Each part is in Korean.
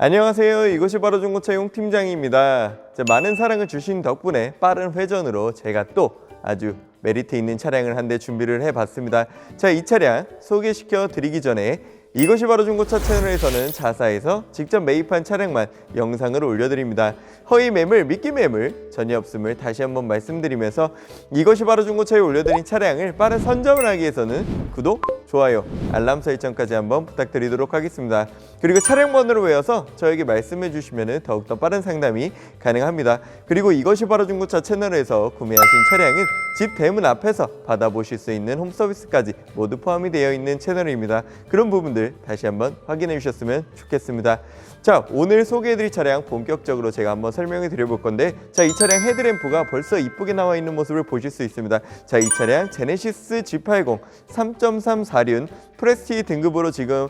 안녕하세요. 이것이 바로 중고차 용 팀장입니다. 자, 많은 사랑을 주신 덕분에 빠른 회전으로 제가 또 아주 메리트 있는 차량을 한 대 준비를 해봤습니다. 자, 이 차량 소개시켜 드리기 전에 이것이 바로 중고차 채널에서는 자사에서 직접 매입한 차량만 영상을 올려드립니다. 허위 매물, 미끼 매물 전혀 없음을 다시 한번 말씀드리면서 이것이 바로 중고차에 올려드린 차량을 빠른 선점을 하기 위해서는 구독, 좋아요, 알람 설정까지 한번 부탁드리도록 하겠습니다. 그리고 차량 번호를 외워서 저에게 말씀해 주시면 더욱더 빠른 상담이 가능합니다. 그리고 이것이 바로 중고차 채널에서 구매하신 차량은 집 대문 앞에서 받아보실 수 있는 홈 서비스까지 모두 포함이 되어 있는 채널입니다. 그런 부분들 다시 한번 확인해 주셨으면 좋겠습니다. 자, 오늘 소개해드릴 차량 본격적으로 제가 한번 설명해 드려볼 건데 자, 이 차량 헤드램프가 벌써 이쁘게 나와 있는 모습을 보실 수 있습니다. 자, 이 차량 제네시스 G80 3.3 4륜 프레스티 등급으로 지금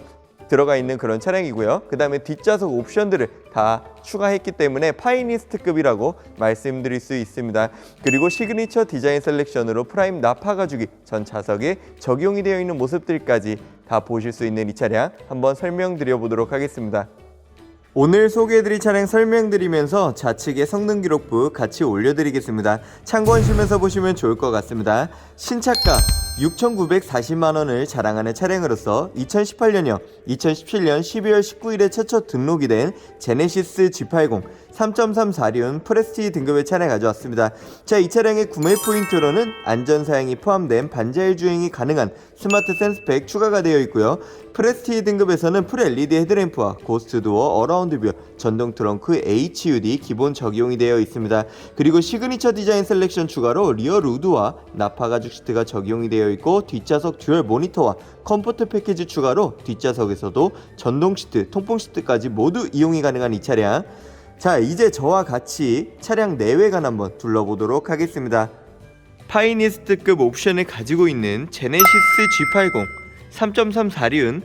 들어가 있는 그런 차량이고요. 그 다음에 뒷좌석 옵션들을 다 추가했기 때문에 파이니스트급이라고 말씀드릴 수 있습니다. 그리고 시그니처 디자인 셀렉션으로 프라임 나파 가죽이 전 좌석에 적용이 되어 있는 모습들까지 다 보실 수 있는 이 차량 한번 설명드려 보도록 하겠습니다. 오늘 소개해드릴 차량 설명드리면서 좌측의 성능 기록부 같이 올려드리겠습니다. 참고하시면서 보시면 좋을 것 같습니다. 신차가 6,940만 원을 자랑하는 차량으로서 2018년형 2017년 12월 19일에 최초 등록이 된 제네시스 G80 3.34륜 프레스티 등급의 차량 가져왔습니다. 자, 이 차량의 구매 포인트로는 안전 사양이 포함된 반자율 주행이 가능한 스마트 센스팩 추가가 되어 있고요. 프레스티 등급에서는 풀 LED 헤드램프와 고스트 도어 어라운드 뷰, 전동 트렁크 HUD 기본 적용이 되어 있습니다. 그리고 시그니처 디자인 셀렉션 추가로 리어 루드와 나파 가죽 시트가 적용이 되어 있고 뒷좌석 듀얼 모니터와 컴포트 패키지 추가로 뒷좌석에서도 전동 시트, 통풍 시트까지 모두 이용이 가능한 이 차량. 자, 이제 저와 같이 차량 내외관 한번 둘러보도록 하겠습니다. 파이니스트급 옵션을 가지고 있는 제네시스 G80 3.34륜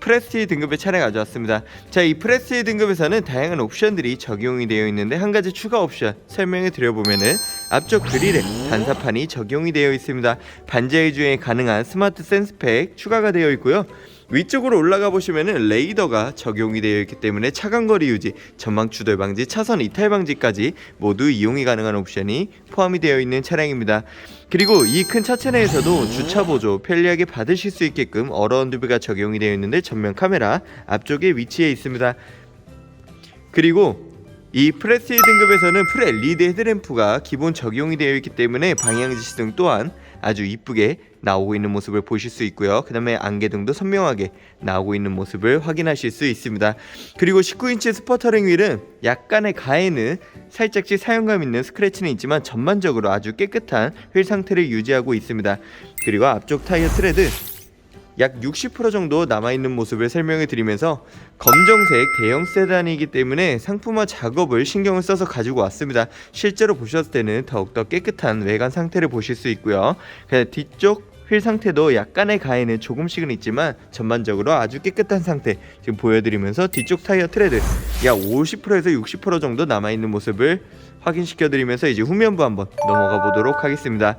프레스티 등급의 차량 가져왔습니다. 자, 이 프레스티 등급에서는 다양한 옵션들이 적용이 되어 있는데 한 가지 추가 옵션 설명해 드려보면은 앞쪽 그릴에 반사판이 적용이 되어 있습니다. 반자율 주행이 가능한 스마트 센스팩 추가가 되어 있고요. 위쪽으로 올라가 보시면은 레이더가 적용이 되어 있기 때문에 차간거리 유지, 전방 추돌 방지, 차선 이탈 방지까지 모두 이용이 가능한 옵션이 포함이 되어 있는 차량입니다. 그리고 이 큰 차체 내에서도 주차 보조 편리하게 받으실 수 있게끔 어라운드뷰가 적용이 되어 있는데 전면 카메라 앞쪽에 위치해 있습니다. 그리고 이 프레스티 등급에서는 풀 LED 헤드램프가 기본 적용이 되어 있기 때문에 방향 지 시등 또한 아주 이쁘게 나오고 있는 모습을 보실 수 있고요. 그 다음에 안개등도 선명하게 나오고 있는 모습을 확인하실 수 있습니다. 그리고 19인치 스포터링 휠은 약간의 가해는 살짝씩 사용감 있는 스크래치는 있지만 전반적으로 아주 깨끗한 휠 상태를 유지하고 있습니다. 그리고 앞쪽 타이어 트레드 약 60% 정도 남아있는 모습을 설명해 드리면서 검정색 대형 세단이기 때문에 상품화 작업을 신경을 써서 가지고 왔습니다. 실제로 보셨을 때는 더욱더 깨끗한 외관 상태를 보실 수 있고요. 뒤쪽 휠 상태도 약간의 가해는 조금씩은 있지만 전반적으로 아주 깨끗한 상태 지금 보여드리면서 뒤쪽 타이어 트레드 약 50%에서 60% 정도 남아있는 모습을 확인시켜 드리면서 이제 후면부 한번 넘어가 보도록 하겠습니다.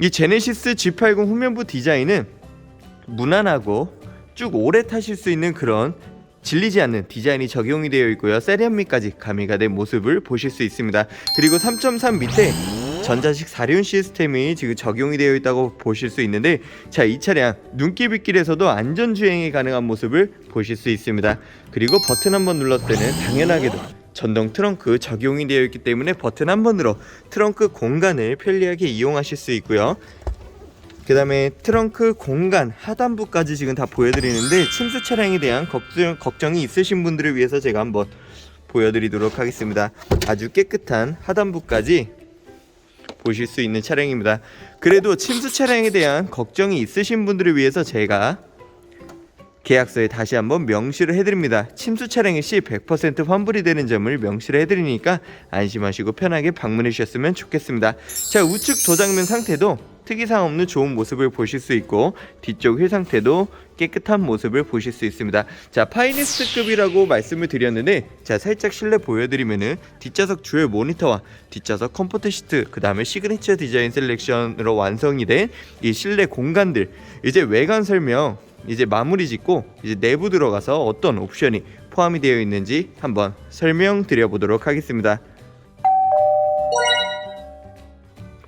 이 제네시스 G80 후면부 디자인은 무난하고 쭉 오래 타실 수 있는 그런 질리지 않는 디자인이 적용이 되어 있고요. 세련미까지 가미가 된 모습을 보실 수 있습니다. 그리고 3.3 밑에 전자식 사륜 시스템이 지금 적용이 되어 있다고 보실 수 있는데 자 이 차량 눈길빗길에서도 안전 주행이 가능한 모습을 보실 수 있습니다. 그리고 버튼 한번 눌렀을 때는 당연하게도 전동 트렁크 적용이 되어 있기 때문에 버튼 한 번으로 트렁크 공간을 편리하게 이용하실 수 있고요. 그 다음에 트렁크 공간 하단부까지 지금 다 보여드리는데 침수 차량에 대한 걱정, 걱정이 있으신 분들을 위해서 제가 한번 보여드리도록 하겠습니다. 아주 깨끗한 하단부까지 보실 수 있는 차량입니다. 그래도 침수 차량에 대한 걱정이 있으신 분들을 위해서 제가 계약서에 다시 한번 명시를 해드립니다. 침수 차량의 시100% 환불이 되는 점을 명시를 해드리니까 안심하시고 편하게 방문해 주셨으면 좋겠습니다. 자 우측 도장면 상태도 특이사항 없는 좋은 모습을 보실 수 있고 뒤쪽 휠 상태도 깨끗한 모습을 보실 수 있습니다. 자 파이니스트급이라고 말씀을 드렸는데 자 살짝 실내 보여드리면은 뒷좌석 주얼 모니터와 뒷좌석 컴포트 시트 그 다음에 시그니처 디자인 셀렉션으로 완성이 된 이 실내 공간들 이제 외관 설명 이제 마무리 짓고 이제 내부 들어가서 어떤 옵션이 포함이 되어 있는지 한번 설명드려 보도록 하겠습니다.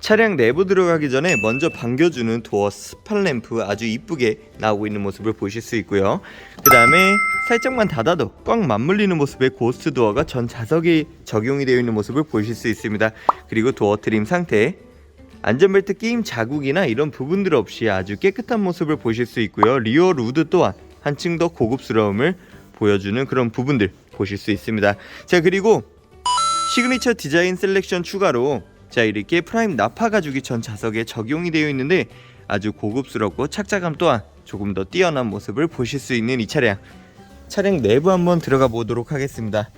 차량 내부 들어가기 전에 먼저 반겨주는 도어 스팟 램프 아주 이쁘게 나오고 있는 모습을 보실 수 있고요. 그 다음에 살짝만 닫아도 꽉 맞물리는 모습의 고스트 도어가 전 좌석에 적용이 되어 있는 모습을 보실 수 있습니다. 그리고 도어 트림 상태 안전벨트 끼임 자국이나 이런 부분들 없이 아주 깨끗한 모습을 보실 수 있고요. 리어 루드 또한 한층 더 고급스러움을 보여주는 그런 부분들 보실 수 있습니다. 자 그리고 시그니처 디자인 셀렉션 추가로 자 이렇게 프라임 나파 가죽이 전 좌석에 적용이 되어 있는데 아주 고급스럽고 착자감 또한 조금 더 뛰어난 모습을 보실 수 있는 이 차량. 차량 내부 한번 들어가 보도록 하겠습니다.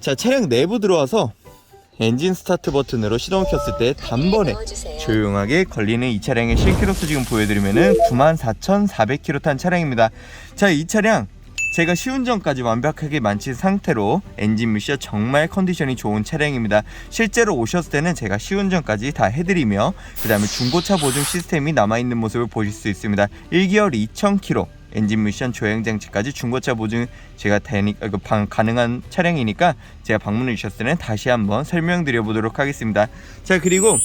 자 차량 내부 들어와서 엔진 스타트 버튼으로 시동을 켰을 때 단번에 조용하게 걸리는 이 차량의 실키로수 지금 보여드리면은 94,400km 탄 차량입니다. 자 이 차량 제가 시운전까지 완벽하게 마친 상태로 엔진 미션 정말 컨디션이 좋은 차량입니다. 실제로 오셨을 때는 제가 시운전까지 다 해드리며 그 다음에 중고차 보증 시스템이 남아있는 모습을 보실 수 있습니다. 1개월 2,000km 엔진 미션 조향 장치까지 중고차 보증 제가 되니 그 방, 가능한 차량이니까 제가 방문해 주셨을 때는 다시 한번 설명드려 보도록 하겠습니다. 자 그리고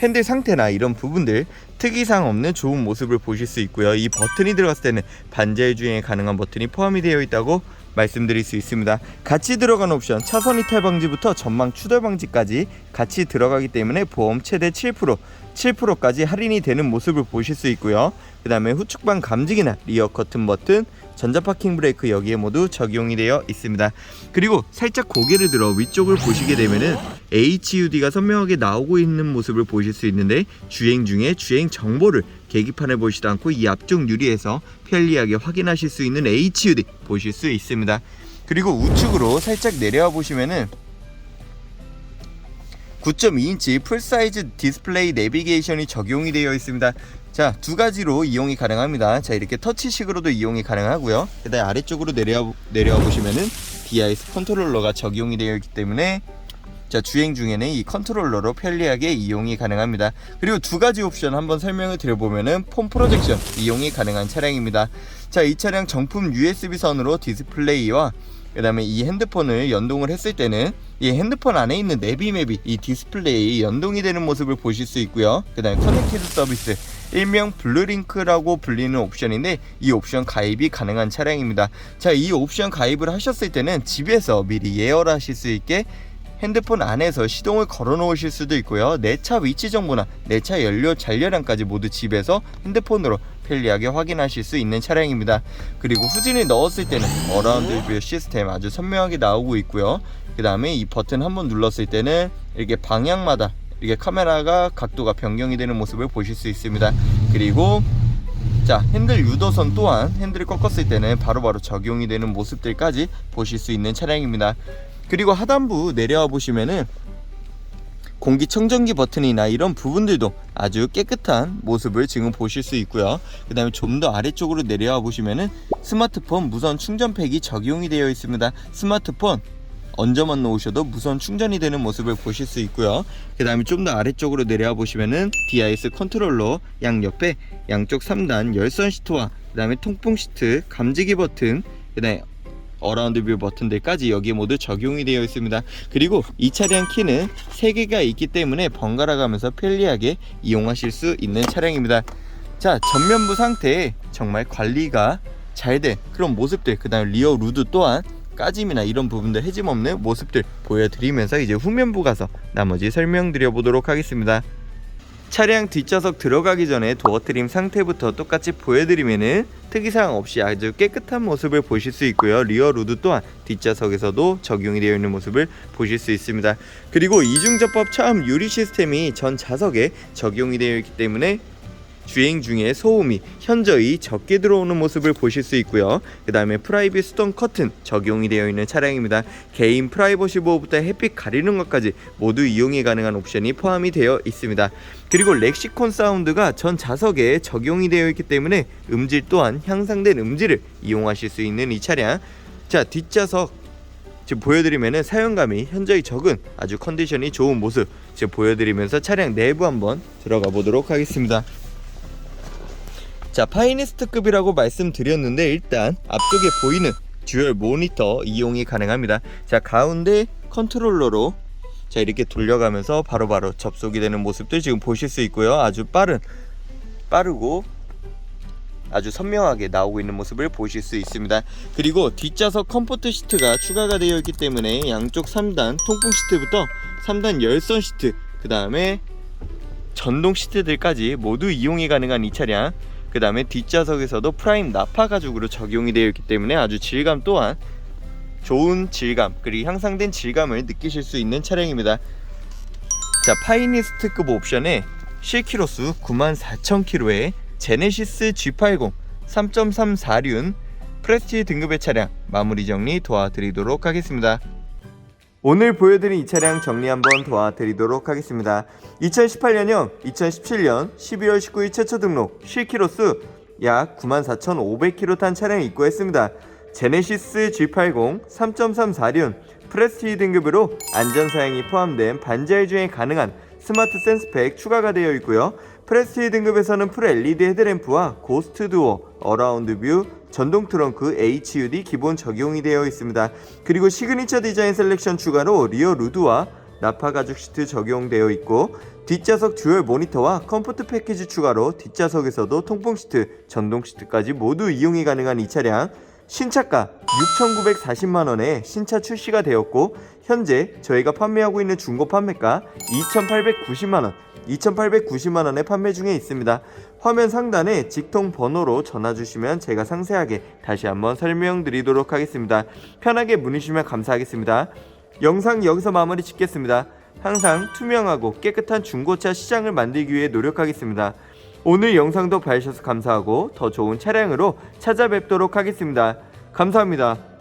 핸들 상태나 이런 부분들 특이사항 없는 좋은 모습을 보실 수 있고요. 이 버튼이 들어갔을 때는 반자율 주행에 가능한 버튼이 포함이 되어 있다고 말씀드릴 수 있습니다. 같이 들어간 옵션 차선 이탈 방지부터 전망 추돌 방지까지 같이 들어가기 때문에 보험 최대 7% 7%까지 할인이 되는 모습을 보실 수 있고요. 그 다음에 후측방 감지기나 리어 커튼 버튼, 전자 파킹 브레이크 여기에 모두 적용이 되어 있습니다. 그리고 살짝 고개를 들어 위쪽을 보시게 되면은 HUD가 선명하게 나오고 있는 모습을 보실 수 있는데 주행 중에 주행 정보를 계기판에 보시지 않고 이 앞쪽 유리에서 편리하게 확인하실 수 있는 HUD 보실 수 있습니다. 그리고 우측으로 살짝 내려와 보시면은 9.2인치 풀사이즈 디스플레이 내비게이션이 적용이 되어 있습니다. 자, 두 가지로 이용이 가능합니다. 자, 이렇게 터치식으로도 이용이 가능하고요. 그다음에 아래쪽으로 내려와 내려와 보시면은 DIS 컨트롤러가 적용이 되어 있기 때문에 자, 주행 중에는 이 컨트롤러로 편리하게 이용이 가능합니다. 그리고 두 가지 옵션 한번 설명을 드려보면은 폼 프로젝션 이용이 가능한 차량입니다. 자, 이 차량 정품 USB 선으로 디스플레이와 그 다음에 이 핸드폰을 연동을 했을 때는 이 핸드폰 안에 있는 내비맵이 이 디스플레이에 연동이 되는 모습을 보실 수 있고요. 그 다음에 커넥티드 서비스 일명 블루링크라고 불리는 옵션인데 이 옵션 가입이 가능한 차량입니다. 자, 이 옵션 가입을 하셨을 때는 집에서 미리 예열하실 수 있게 핸드폰 안에서 시동을 걸어 놓으실 수도 있고요. 내 차 위치 정보나 내 차 연료 잔료량까지 모두 집에서 핸드폰으로 편리하게 확인하실 수 있는 차량입니다. 그리고 후진을 넣었을 때는 어라운드 뷰 시스템 아주 선명하게 나오고 있고요. 그 다음에 이 버튼 한번 눌렀을 때는 이렇게 방향마다 이렇게 카메라가 각도가 변경이 되는 모습을 보실 수 있습니다. 그리고 자 핸들 유도선 또한 핸들을 꺾었을 때는 바로바로 적용이 되는 모습들까지 보실 수 있는 차량입니다. 그리고 하단부 내려와 보시면은 공기청정기 버튼이나 이런 부분들도 아주 깨끗한 모습을 지금 보실 수 있고요. 그 다음에 좀 더 아래쪽으로 내려와 보시면은 스마트폰 무선 충전팩이 적용이 되어 있습니다. 스마트폰 얹어만 놓으셔도 무선 충전이 되는 모습을 보실 수 있고요. 그 다음에 좀 더 아래쪽으로 내려와 보시면은 DIS 컨트롤러 양 옆에 양쪽 3단 열선 시트와 그 다음에 통풍 시트, 감지기 버튼, 그 다음에 어라운드 뷰 버튼들까지 여기에 모두 적용이 되어 있습니다. 그리고 이 차량 키는 3개가 있기 때문에 번갈아 가면서 편리하게 이용하실 수 있는 차량입니다. 자, 전면부 상태에 정말 관리가 잘 된 그런 모습들, 그 다음에 리어 루드 또한 까짐이나 이런 부분들 해짐 없는 모습들 보여드리면서 이제 후면부 가서 나머지 설명드려 보도록 하겠습니다. 차량 뒷좌석 들어가기 전에 도어 트림 상태부터 똑같이 보여드리면은 특이사항 없이 아주 깨끗한 모습을 보실 수 있고요. 리어 루드 또한 뒷좌석에서도 적용이 되어 있는 모습을 보실 수 있습니다. 그리고 이중접합 차음 유리 시스템이 전 좌석에 적용이 되어 있기 때문에 주행 중에 소음이 현저히 적게 들어오는 모습을 보실 수 있고요. 그 다음에 프라이빗 스톤 커튼 적용이 되어 있는 차량입니다. 개인 프라이버시 보호부터 햇빛 가리는 것까지 모두 이용이 가능한 옵션이 포함이 되어 있습니다. 그리고 렉시콘 사운드가 전 좌석에 적용이 되어 있기 때문에 음질 또한 향상된 음질을 이용하실 수 있는 이 차량. 자 뒷좌석 지금 보여드리면은 사용감이 현저히 적은 아주 컨디션이 좋은 모습 지금 보여드리면서 차량 내부 한번 들어가 보도록 하겠습니다. 자 파이니스트급이라고 말씀드렸는데 일단 앞쪽에 보이는 듀얼 모니터 이용이 가능합니다. 자 가운데 컨트롤러로 자 이렇게 돌려가면서 바로 바로 접속이 되는 모습들 지금 보실 수 있고요. 아주 빠른 빠르고 아주 선명하게 나오고 있는 모습을 보실 수 있습니다. 그리고 뒷좌석 컴포트 시트가 추가가 되어 있기 때문에 양쪽 3단 통풍 시트부터 3단 열선 시트 그 다음에 전동 시트들까지 모두 이용이 가능한 이 차량 그 다음에 뒷좌석에서도 프라임 나파 가죽으로 적용이 되어 있기 때문에 아주 질감 또한 좋은 질감 그리고 향상된 질감을 느끼실 수 있는 차량입니다. 자 파이니스트급 옵션에 실키로수 94,000km의 제네시스 G80 3.34륜 프레스티 등급의 차량 마무리 정리 도와드리도록 하겠습니다 오늘 보여드린 이 차량 정리 한번 도와드리도록 하겠습니다. 2018년형 2017년 12월 19일 최초 등록 실키로수 약 94,500km 탄 차량이 입고했습니다. 제네시스 G80 3.34륜 프레스티 등급으로 안전 사양이 포함된 반자율 주행 가능한 스마트 센스팩 추가가 되어 있고요. 프레스티 등급에서는 풀 LED 헤드램프와 고스트 두어, 어라운드 뷰, 전동 트렁크 HUD 기본 적용이 되어 있습니다. 그리고 시그니처 디자인 셀렉션 추가로 리어 루드와 나파 가죽 시트 적용되어 있고 뒷좌석 듀얼 모니터와 컴포트 패키지 추가로 뒷좌석에서도 통풍 시트, 전동 시트까지 모두 이용이 가능한 이 차량 신차가 6,940만 원에 신차 출시가 되었고 현재 저희가 판매하고 있는 중고 판매가 2,890만 원, 2,890만 원에 판매 중에 있습니다. 화면 상단에 직통 번호로 전화 주시면 제가 상세하게 다시 한번 설명드리도록 하겠습니다. 편하게 문의 주시면 감사하겠습니다. 영상 여기서 마무리 짓겠습니다. 항상 투명하고 깨끗한 중고차 시장을 만들기 위해 노력하겠습니다. 오늘 영상도 봐주셔서 감사하고 더 좋은 차량으로 찾아뵙도록 하겠습니다. 감사합니다.